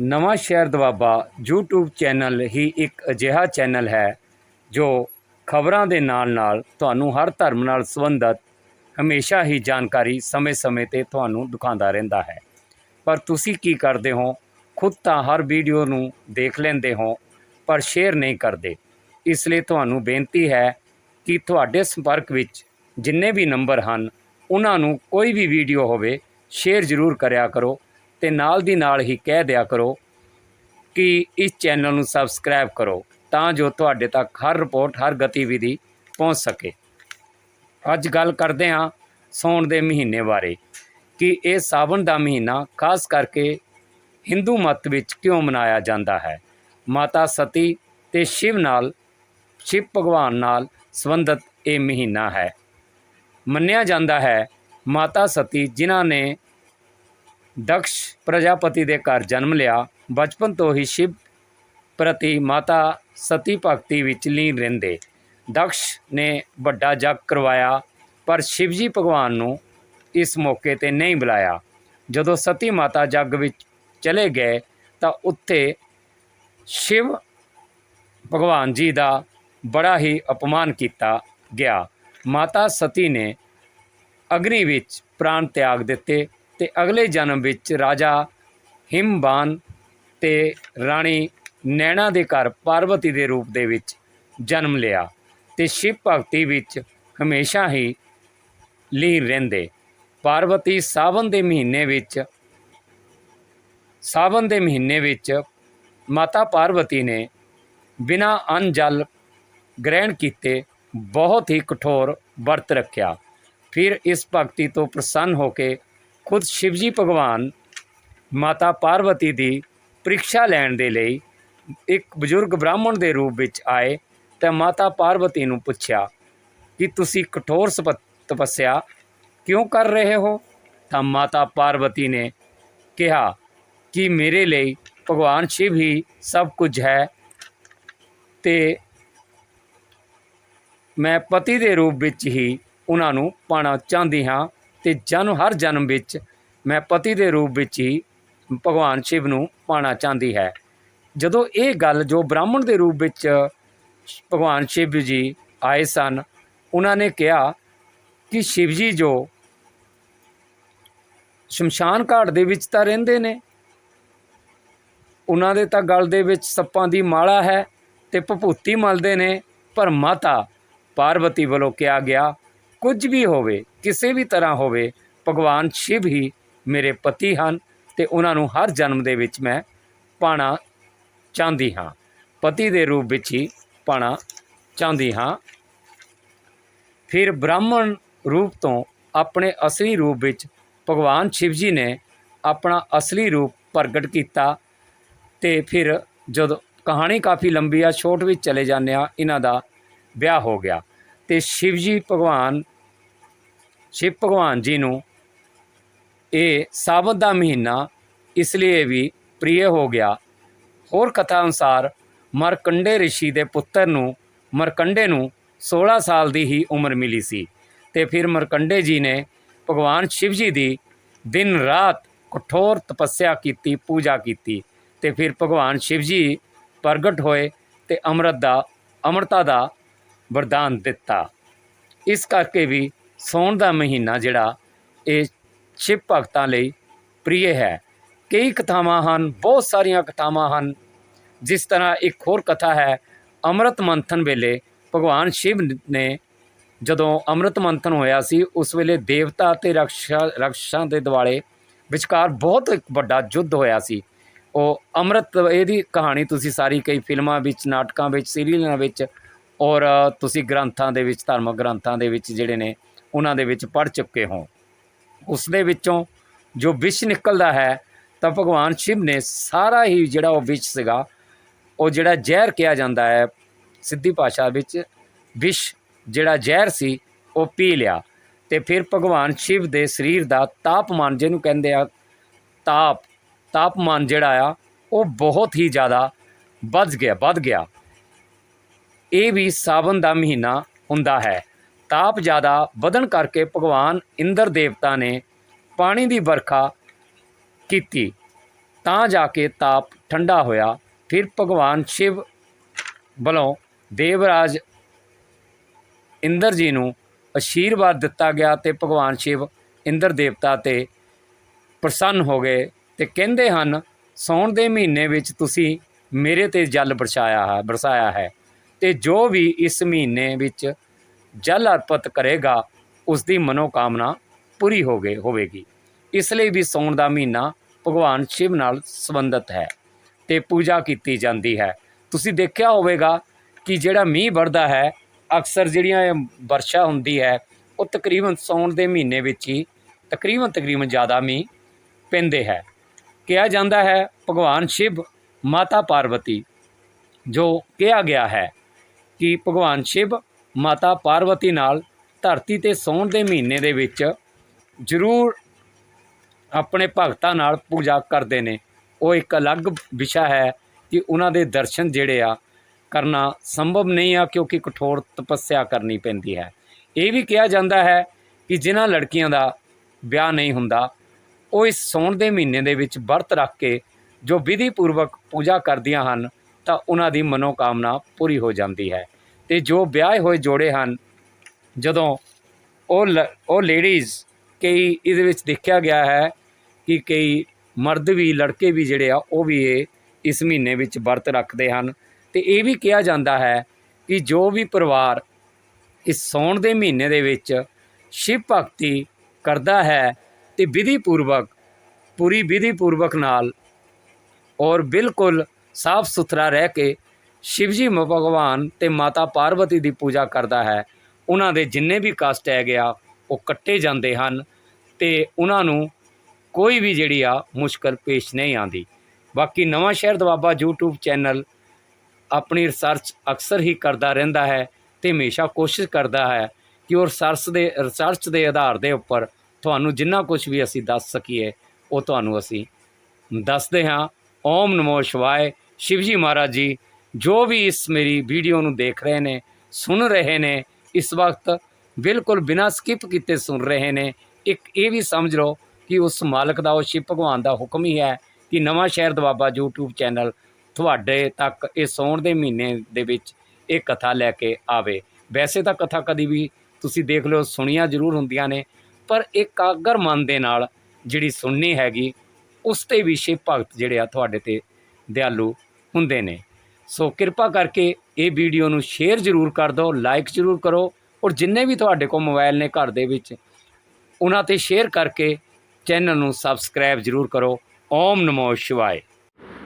ਨਵਾਂ ਸ਼ਹਿਰ Doaba YouTube channel ਹੀ ਇੱਕ ਅਜਿਹਾ ਚੈਨਲ ਹੈ ਜੋ ਖਬਰਾਂ ਦੇ ਨਾਲ-ਨਾਲ ਤੁਹਾਨੂੰ ਹਰ ਧਰਮ ਨਾਲ ਸੰਬੰਧਿਤ ਹਮੇਸ਼ਾ ਹੀ ਜਾਣਕਾਰੀ ਸਮੇਂ-ਸਮੇਂ ਤੇ ਤੁਹਾਨੂੰ ਦਿਖਾਉਂਦਾ ਰਹਿੰਦਾ ਹੈ। ਪਰ ਤੁਸੀਂ ਕੀ ਕਰਦੇ ਹੋ? ਖੁਦ ਤਾਂ ਹਰ ਵੀਡੀਓ ਨੂੰ ਦੇਖ ਲੈਂਦੇ ਹੋ, ਪਰ ਸ਼ੇਅਰ ਨਹੀਂ ਕਰਦੇ। ਇਸ ਲਈ ਤੁਹਾਨੂੰ ਬੇਨਤੀ ਹੈ ਕਿ ਤੁਹਾਡੇ ਸੰਪਰਕ ਵਿੱਚ ਜਿੰਨੇ ਵੀ ਨੰਬਰ ਹਨ, ਉਹਨਾਂ ਨੂੰ ਕੋਈ ਵੀ ਵੀਡੀਓ ਹੋਵੇ, ਸ਼ੇਅਰ ਜ਼ਰੂਰ ਕਰਿਆ ਕਰੋ। ਤੇ ਨਾਲ ਦੀ ਨਾਲ ਹੀ ਕਹਿ ਦਿਆ ਕਰੋ ਕਿ ਇਸ ਚੈਨਲ ਨੂੰ ਸਬਸਕ੍ਰਾਈਬ ਕਰੋ ਤਾਂ ਜੋ ਤੁਹਾਡੇ ਤੱਕ ਹਰ ਰਿਪੋਰਟ, ਹਰ ਗਤੀਵਿਧੀ ਪਹੁੰਚ ਸਕੇ। ਅੱਜ ਗੱਲ ਕਰਦੇ ਹਾਂ ਸੌਣ ਦੇ ਮਹੀਨੇ ਬਾਰੇ ਕਿ ਇਹ ਸਾਵਣ ਦਾ ਮਹੀਨਾ ਖਾਸ ਕਰਕੇ ਹਿੰਦੂ ਮਤ ਵਿੱਚ ਕਿਉਂ ਮਨਾਇਆ ਜਾਂਦਾ ਹੈ? ਮਾਤਾ ਸਤੀ ਤੇ ਸ਼ਿਵ ਨਾਲ, ਸ਼ਿਵ ਭਗਵਾਨ ਨਾਲ ਸੰਬੰਧਿਤ ਇਹ ਮਹੀਨਾ ਹੈ। ਮੰਨਿਆ ਜਾਂਦਾ ਹੈ ਮਾਤਾ ਸਤੀ ਜਿਨ੍ਹਾਂ ਨੇ ਦਕਸ਼ ਪ੍ਰਜਾਪਤੀ ਦੇ ਘਰ ਜਨਮ ਲਿਆ। ਬਚਪਨ ਤੋਂ ਹੀ ਸ਼ਿਵ ਪ੍ਰਤੀ ਮਾਤਾ ਸਤੀ ਭਗਤੀ ਵਿੱਚ ਲੀਨ ਰਹਿੰਦੇ। ਦਕਸ਼ ਨੇ ਵੱਡਾ ਜਗ ਕਰਵਾਇਆ, ਪਰ ਸ਼ਿਵਜੀ ਭਗਵਾਨ ਨੂੰ ਇਸ ਮੌਕੇ ਤੇ ਨਹੀਂ ਬੁਲਾਇਆ। ਜਦੋਂ ਸਤੀ ਮਾਤਾ ਜੱਗ ਵਿੱਚ ਚਲੇ ਗਏ, ਤਾਂ ਉੱਥੇ ਸ਼ਿਵ ਭਗਵਾਨ ਜੀ ਦਾ ਬੜਾ ਹੀ ਅਪਮਾਨ ਕੀਤਾ ਗਿਆ। ਮਾਤਾ ਸਤੀ ਨੇ ਅਗਨੀ ਵਿੱਚ ਪ੍ਰਾਣ ਤਿਆਗ ਦਿੱਤੇ। ਤੇ ਅਗਲੇ ਜਨਮ ਵਿੱਚ ਰਾਜਾ ਹਿਮਬਾਨ ਤੇ ਰਾਣੀ ਨੈਣਾ ਦੇ ਘਰ ਪਾਰਵਤੀ ਦੇ ਰੂਪ ਦੇ ਵਿੱਚ ਜਨਮ ਲਿਆ ਤੇ ਸ਼ਿਵ ਭਗਤੀ ਵਿੱਚ ਹਮੇਸ਼ਾ ਹੀ ਲੀਨ ਰਹਿੰਦੇ। ਪਾਰਵਤੀ ਸਾਵਨ ਦੇ ਮਹੀਨੇ ਵਿੱਚ ਸਾਵਨ ਦੇ ਮਹੀਨੇ ਵਿੱਚ ਮਾਤਾ ਪਾਰਵਤੀ ਨੇ ਬਿਨਾ ਅੰਨ ਜਲ ਗ੍ਰਹਿਣ ਕੀਤੇ ਬਹੁਤ ਹੀ ਕਠੋਰ ਵਰਤ ਰੱਖਿਆ। ਫਿਰ ਇਸ ਭਗਤੀ ਤੋਂ ਪ੍ਰਸੰਨ ਹੋ ਕੇ ਖੁਦ ਸ਼ਿਵਜੀ ਭਗਵਾਨ ਮਾਤਾ ਪਾਰਵਤੀ ਦੀ ਪ੍ਰੀਖਿਆ ਲੈਣ ਦੇ ਲਈ ਇੱਕ ਬਜ਼ੁਰਗ ਬ੍ਰਾਹਮਣ ਦੇ ਰੂਪ ਵਿੱਚ ਆਏ ਤਾਂ ਮਾਤਾ ਪਾਰਵਤੀ ਨੂੰ ਪੁੱਛਿਆ ਕਿ ਤੁਸੀਂ ਕਠੋਰ ਸਪ- ਤਪੱਸਿਆ ਕਿਉਂ ਕਰ ਰਹੇ ਹੋ? ਤਾਂ ਮਾਤਾ ਪਾਰਵਤੀ ਨੇ ਕਿਹਾ ਕਿ ਮੇਰੇ ਲਈ ਭਗਵਾਨ ਸ਼ਿਵ ਹੀ ਸਭ ਕੁਝ ਹੈ ਤੇ ਮੈਂ ਪਤੀ ਦੇ ਰੂਪ ਵਿੱਚ ਹੀ ਉਹਨਾਂ ਨੂੰ ਪਾਣਾ ਚਾਹੁੰਦੀ ਹਾਂ। ਤੇ ਜਨਮ ਹਰ ਜਨਮ ਵਿੱਚ ਮੈਂ ਪਤੀ ਦੇ ਰੂਪ ਵਿੱਚ ਹੀ ਭਗਵਾਨ ਸ਼ਿਵ ਨੂੰ ਪਾਣਾ ਚਾਹੁੰਦੀ ਹੈ। ਜਦੋਂ ਇਹ ਗੱਲ ਜੋ ਬ੍ਰਾਹਮਣ ਦੇ ਰੂਪ ਵਿੱਚ ਭਗਵਾਨ ਸ਼ਿਵ ਜੀ ਆਏ ਸਨ, ਉਹਨਾਂ ਨੇ ਕਿਹਾ ਕਿ ਸ਼ਿਵ ਜੀ ਜੋ ਸ਼ਮਸ਼ਾਨ ਘਾਟ ਦੇ ਵਿੱਚ ਤਾਂ ਰਹਿੰਦੇ ਨੇ, ਉਹਨਾਂ ਦੇ ਤਾਂ ਗਲ ਦੇ ਵਿੱਚ ਸੱਪਾਂ ਦੀ ਮਾਲਾ ਹੈ ਤੇ ਭਭੂਤੀ ਮਲਦੇ ਨੇ, ਪਰ ਮਾਤਾ ਪਾਰਵਤੀ ਵੱਲੋਂ ਕਿਹਾ ਗਿਆ ਕੁਝ ਵੀ ਹੋਵੇ। ਕਿਸੇ ਵੀ ਤਰ੍ਹਾਂ ਹੋਵੇ, ਭਗਵਾਨ ਸ਼ਿਵ ਹੀ ਮੇਰੇ ਪਤੀ ਹਨ ਤੇ ਉਹਨਾਂ ਨੂੰ ਹਰ ਜਨਮ ਦੇ ਵਿੱਚ ਮੈਂ ਪਾਣਾ ਚਾਹੁੰਦੀ ਹਾਂ। ਪਤੀ ਦੇ ਰੂਪ ਵਿੱਚ ਹੀ ਪਾਣਾ ਚਾਹੁੰਦੀ ਹਾਂ। ਫਿਰ ਬ੍ਰਾਹਮਣ ਰੂਪ ਤੋਂ ਆਪਣੇ ਅਸਲੀ ਰੂਪ ਵਿੱਚ ਭਗਵਾਨ ਸ਼ਿਵ ਜੀ ਨੇ ਆਪਣਾ ਅਸਲੀ ਰੂਪ ਪ੍ਰਗਟ ਕੀਤਾ ਤੇ ਫਿਰ ਜਦੋਂ ਕਹਾਣੀ ਕਾਫੀ ਲੰਬੀ ਆ, ਛੋਟ ਵਿੱਚ ਚਲੇ ਜਾਂਦੇ ਆ, ਇਹਨਾਂ ਦਾ ਵਿਆਹ ਹੋ ਗਿਆ। ਤੇ ਸ਼ਿਵ ਜੀ ਭਗਵਾਨ ਸ਼ਿਵ ਭਗਵਾਨ ਜੀ ਨੂੰ ਇਹ ਸਾਵਨ ਦਾ ਮਹੀਨਾ ਇਸ ਲਈ ਵੀ ਪ੍ਰਿਯ ਹੋ ਗਿਆ। ਹੋਰ ਕਥਾ ਅਨੁਸਾਰ ਮਰਕੰਡੇ ઋષਿ ਦੇ ਪੁੱਤਰ ਨੂੰ, ਮਰਕੰਡੇ ਨੂੰ 16 ਸਾਲ ਦੀ ਹੀ ਉਮਰ ਮਿਲੀ ਸੀ ਤੇ ਫਿਰ ਮਰਕੰਡੇ ਜੀ ਨੇ ਭਗਵਾਨ ਸ਼ਿਵ ਜੀ ਦੀ ਦਿਨ ਰਾਤ ਕਠੋਰ ਤਪੱਸਿਆ ਕੀਤੀ, ਪੂਜਾ ਕੀਤੀ ਤੇ ਫਿਰ ਭਗਵਾਨ ਸ਼ਿਵ ਜੀ ਪ੍ਰਗਟ ਹੋਏ ਤੇ ਅੰਮ੍ਰਿਤ ਦਾ, ਅਮਰਤਾ ਦਾ ਵਰਦਾਨ ਦਿੱਤਾ। ਇਸ ਕਰਕੇ ਵੀ ਸੌਣ ਦਾ ਮਹੀਨਾ ਜਿਹੜਾ ਇਹ ਸ਼ਿਵ ਭਗਤਾਂ ਲਈ ਪ੍ਰਿਯ ਹੈ। ਕਈ ਕਥਾਵਾਂ ਹਨ, ਬਹੁਤ ਸਾਰੀਆਂ ਕਥਾਵਾਂ ਹਨ, ਜਿਸ ਤਰ੍ਹਾਂ ਇੱਕ ਹੋਰ ਕਥਾ ਹੈ, ਅੰਮ੍ਰਿਤ ਮੰਥਨ ਵੇਲੇ ਭਗਵਾਨ ਸ਼ਿਵ ਨੇ ਜਦੋਂ ਅੰਮ੍ਰਿਤ ਮੰਥਨ ਹੋਇਆ ਸੀ, ਉਸ ਵੇਲੇ ਦੇਵਤਾ ਅਤੇ ਰਕਸ਼ਾ, ਰਕਸ਼ਾਂ ਦੇ ਦਿਵਾਲੇ ਵਿਚਕਾਰ ਬਹੁਤ ਇੱਕ ਵੱਡਾ ਯੁੱਧ ਹੋਇਆ ਸੀ। ਉਹ ਅੰਮ੍ਰਿਤ, ਇਹਦੀ ਕਹਾਣੀ ਤੁਸੀਂ ਸਾਰੀ ਕਈ ਫਿਲਮਾਂ ਵਿੱਚ, ਨਾਟਕਾਂ ਵਿੱਚ ਸੀਰੀਅਲਾਂ ਵਿੱਚ ਔਰ ਤੁਸੀਂ ਗ੍ਰੰਥਾਂ ਦੇ ਵਿੱਚ ਧਾਰਮਿਕ ਗ੍ਰੰਥਾਂ ਦੇ ਵਿੱਚ ਜਿਹੜੇ ਨੇ ਉਹਨਾਂ ਦੇ ਵਿੱਚ ਪੜ੍ਹ ਚੁੱਕੇ ਹੋ ਉਸ ਦੇ ਵਿੱਚੋਂ ਜੋ ਵਿਸ਼ ਨਿਕਲਦਾ ਹੈ, ਤਾਂ ਭਗਵਾਨ ਸ਼ਿਵ ਨੇ ਸਾਰਾ ਹੀ ਜਿਹੜਾ ਉਹ ਵਿਸ਼ ਸੀਗਾ, ਉਹ ਜਿਹੜਾ ਜ਼ਹਿਰ ਕਿਹਾ ਜਾਂਦਾ ਹੈ, ਸਿੱਧੀ ਭਾਸ਼ਾ ਵਿੱਚ ਵਿਸ਼ ਜਿਹੜਾ ਜ਼ਹਿਰ ਸੀ, ਉਹ ਪੀ ਲਿਆ। ਤੇ ਫਿਰ ਭਗਵਾਨ ਸ਼ਿਵ ਦੇ ਸਰੀਰ ਦਾ ਤਾਪਮਾਨ ਜਿਹਨੂੰ ਕਹਿੰਦੇ ਆ, ਤਾਪ, ਤਾਪਮਾਨ ਜਿਹੜਾ ਆ, ਉਹ ਬਹੁਤ ਹੀ ਜ਼ਿਆਦਾ ਵੱਧ ਗਿਆ ਵੱਧ ਗਿਆ। ਇਹ ਵੀ ਸਾਵਨ ਦਾ ਮਹੀਨਾ ਹੁੰਦਾ ਹੈ। ਤਾਪ ਜ਼ਿਆਦਾ ਵਧਣ ਕਰਕੇ ਭਗਵਾਨ ਇੰਦਰ ਦੇਵਤਾ ਨੇ ਪਾਣੀ ਦੀ ਵਰਖਾ ਕੀਤੀ। ਤਾਂ ਜਾ ਕੇ ਤਾਪ ਠੰਡਾ ਹੋਇਆ। ਫਿਰ ਭਗਵਾਨ ਸ਼ਿਵ ਵੱਲੋਂ ਦੇਵਰਾਜ ਇੰਦਰ ਜੀ ਨੂੰ ਅਸ਼ੀਰਵਾਦ ਦਿੱਤਾ ਗਿਆ ਤੇ ਭਗਵਾਨ ਸ਼ਿਵ ਇੰਦਰ ਦੇਵਤਾ ਤੇ ਪ੍ਰਸੰਨ ਹੋ ਗਏ ਤੇ ਕਹਿੰਦੇ ਹਨ, ਸੌਣ ਦੇ ਮਹੀਨੇ ਵਿੱਚ ਤੁਸੀਂ ਮੇਰੇ ਤੇ ਜਲ ਬਰਸਾਇਆ ਹੈ ਬਰਸਾਇਆ ਹੈ ਤੇ ਜੋ ਵੀ ਇਸ ਮਹੀਨੇ ਵਿੱਚ ਜਲ ਅਰਪਿਤ ਕਰੇਗਾ ਉਸ ਦੀ ਮਨੋਕਾਮਨਾ ਪੂਰੀ ਹੋ ਗਈ ਹੋਵੇਗੀ। ਇਸ ਲਈ ਵੀ ਸੌਣ ਦਾ ਮਹੀਨਾ ਭਗਵਾਨ ਸ਼ਿਵ ਨਾਲ ਸੰਬੰਧਿਤ ਹੈ ਤੇ ਪੂਜਾ ਕੀਤੀ ਜਾਂਦੀ ਹੈ। ਤੁਸੀਂ ਦੇਖਿਆ ਹੋਵੇਗਾ ਕਿ ਜਿਹੜਾ ਮੀਂਹ ਵਰਦਾ ਹੈ, ਅਕਸਰ ਜਿਹੜੀਆਂ ਇਹ ਵਰਸ਼ਾ ਹੁੰਦੀ ਹੈ, ਉਹ ਤਕਰੀਬਨ ਸੌਣ ਦੇ ਮਹੀਨੇ ਵਿੱਚ ਹੀ ਤਕਰੀਬਨ ਤਕਰੀਬਨ ਜ਼ਿਆਦਾ ਮੀਂਹ ਪੈਂਦੇ ਹੈ। ਕਿਹਾ ਜਾਂਦਾ ਹੈ, ਭਗਵਾਨ ਸ਼ਿਵ ਮਾਤਾ ਪਾਰਵਤੀ, ਜੋ ਕਿਹਾ ਗਿਆ ਹੈ ਕਿ ਭਗਵਾਨ ਸ਼ਿਵ ਮਾਤਾ ਪਾਰਵਤੀ ਨਾਲ ਧਰਤੀ ਤੇ ਸੌਣ ਦੇ ਮਹੀਨੇ ਦੇ ਵਿੱਚ ਜ਼ਰੂਰ ਆਪਣੇ ਭਗਤਾਂ ਨਾਲ ਪੂਜਾ ਕਰਦੇ ਨੇ। ਉਹ ਇੱਕ ਅਲੱਗ ਵਿਸ਼ਾ ਹੈ ਕਿ ਉਹਨਾਂ ਦੇ ਦਰਸ਼ਨ ਜਿਹੜੇ ਆ ਕਰਨਾ ਸੰਭਵ ਨਹੀਂ ਆ ਕਿਉਂਕਿ ਕਠੋਰ ਤਪੱਸਿਆ ਕਰਨੀ ਪੈਂਦੀ ਹੈ। ਇਹ ਵੀ ਕਿਹਾ ਜਾਂਦਾ ਹੈ ਕਿ ਜਿਨ੍ਹਾਂ ਲੜਕੀਆਂ ਦਾ ਵਿਆਹ ਨਹੀਂ ਹੁੰਦਾ, ਉਹ ਇਸ ਸੌਣ ਦੇ ਮਹੀਨੇ ਦੇ ਵਿੱਚ ਵਰਤ ਰੱਖ ਕੇ ਜੋ ਵਿਧੀ ਪੂਰਵਕ ਪੂਜਾ ਕਰਦੀਆਂ ਹਨ, ਤਾਂ ਉਹਨਾਂ ਦੀ ਮਨੋਕਾਮਨਾ ਪੂਰੀ ਹੋ ਜਾਂਦੀ ਹੈ। ਤੇ ਜੋ ਵਿਆਹੇ ਹੋਏ ਜੋੜੇ ਹਨ, ਜਦੋਂ ਉਹ ਲ- ਉਹ ਲੇਡੀਜ਼ ਕਈ ਇਹਦੇ ਵਿੱਚ ਦੇਖਿਆ ਗਿਆ ਹੈ ਕਿ ਕਈ ਮਰਦ ਵੀ, ਲੜਕੇ ਵੀ ਜਿਹੜੇ ਆ, ਉਹ ਵੀ ਇਹ ਇਸ ਮਹੀਨੇ ਵਿੱਚ ਵਰਤ ਰੱਖਦੇ ਹਨ। ਤੇ ਇਹ ਵੀ ਕਿਹਾ ਜਾਂਦਾ ਹੈ ਕਿ ਜੋ ਵੀ ਪਰਿਵਾਰ ਇਸ ਸੌਣ ਦੇ ਮਹੀਨੇ ਦੇ ਵਿੱਚ ਸ਼ਿਵ ਭਗਤੀ ਕਰਦਾ ਹੈ ਤੇ ਵਿਧੀ ਪੂਰਵਕ ਪੂਰੀ ਵਿਧੀ ਪੂਰਵਕ ਨਾਲ ਔਰ ਬਿਲਕੁਲ ਸਾਫ਼ ਸੁਥਰਾ ਰਹਿ ਕੇ ਸ਼ਿਵਜੀ ਭਗਵਾਨ ਤੇ ਮਾਤਾ ਪਾਰਵਤੀ ਦੀ ਪੂਜਾ ਕਰਦਾ ਹੈ। ਉਹਨਾਂ ਦੇ ਜਿੰਨੇ ਵੀ ਕਸ਼ਟ ਹੈਗੇ ਆ, ਉਹ ਕੱਟੇ ਜਾਂਦੇ ਹਨ ਤੇ ਉਹਨਾਂ ਨੂੰ ਕੋਈ ਵੀ ਜਿਹੜੀ ਆ, ਮੁਸ਼ਕਲ ਪੇਸ਼ ਨਹੀਂ ਆਂਦੀ ਬਾਕੀ ਨਵਾਂ ਸ਼ਹਿਰ ਦਵਾਬਾ YouTube ਚੈਨਲ ਆਪਣੀ ਰਿਸਰਚ ਅਕਸਰ ਹੀ ਕਰਦਾ ਰਹਿੰਦਾ ਹੈ ਤੇ ਹਮੇਸ਼ਾ ਕੋਸ਼ਿਸ਼ ਕਰਦਾ ਹੈ ਕਿ ਉਹ ਰਿਸਰਚ ਦੇ ਰਿਸਰਚ ਦੇ ਆਧਾਰ ਦੇ ਉੱਪਰ ਤੁਹਾਨੂੰ ਜਿੰਨਾ ਕੁਝ ਵੀ ਅਸੀਂ ਦੱਸ ਸਕੀਏ, ਉਹ ਤੁਹਾਨੂੰ ਅਸੀਂ ਦੱਸਦੇ ਹਾਂ। ਓਮ ਨਮੋ ਸ਼ਿਵਾਏ। ਸ਼ਿਵਜੀ ਮਹਾਰਾਜ ਜੀ ਜੋ ਵੀ ਇਸ ਮੇਰੀ ਵੀਡੀਓ ਨੂੰ ਦੇਖ ਰਹੇ ਨੇ, ਸੁਣ ਰਹੇ ਨੇ, ਇਸ ਵਕਤ ਬਿਲਕੁਲ ਬਿਨਾਂ ਸਕਿਪ ਕੀਤੇ ਸੁਣ ਰਹੇ ਨੇ, ਇੱਕ ਇਹ ਵੀ ਸਮਝ ਲਓ ਕਿ ਉਸ ਮਾਲਕ ਦਾ, ਉਹ ਸ਼ਿਵ ਭਗਵਾਨ ਦਾ ਹੁਕਮ ਹੀ ਹੈ ਕਿ ਨਵਾਂ ਸ਼ਹਿਰ ਦਵਾਬਾ YouTube ਚੈਨਲ ਤੁਹਾਡੇ ਤੱਕ ਇਹ ਸੌਣ ਦੇ ਮਹੀਨੇ ਦੇ ਵਿੱਚ ਇਹ ਕਥਾ ਲੈ ਕੇ ਆਵੇ। ਵੈਸੇ ਤਾਂ ਕਥਾ ਕਦੀ ਵੀ ਤੁਸੀਂ ਦੇਖ ਲਓ, ਸੁਣੀਆਂ ਜ਼ਰੂਰ ਹੁੰਦੀਆਂ ਨੇ, ਪਰ ਇਕਾਗਰ ਮਨ ਦੇ ਨਾਲ ਜਿਹੜੀ ਸੁਣਨੀ ਹੈਗੀ, ਉਸ ਤੇ ਵੀ ਸ਼ਿਵ ਭਗਤ ਜਿਹੜੇ ਆ ਤੁਹਾਡੇ ਤੇ ਦਿਆਲੂ ਹੁੰਦੇ ਨੇ। ਸੋ ਕਿਰਪਾ ਕਰਕੇ ਇਹ ਵੀਡੀਓ ਨੂੰ ਸ਼ੇਅਰ ਜ਼ਰੂਰ ਕਰ ਦਿਓ ਲਾਈਕ ਜ਼ਰੂਰ ਕਰੋ ਔਰ ਜਿੰਨੇ ਵੀ ਤੁਹਾਡੇ ਕੋਲ ਮੋਬਾਈਲ ਨੇ ਘਰ ਦੇ ਵਿੱਚ, ਉਹਨਾਂ ਤੇ ਸ਼ੇਅਰ ਕਰਕੇ ਚੈਨਲ ਨੂੰ ਸਬਸਕ੍ਰਾਈਬ ਜ਼ਰੂਰ ਕਰੋ। ਓਮ ਨਮੋ ਸ਼ਿਵਾਏ।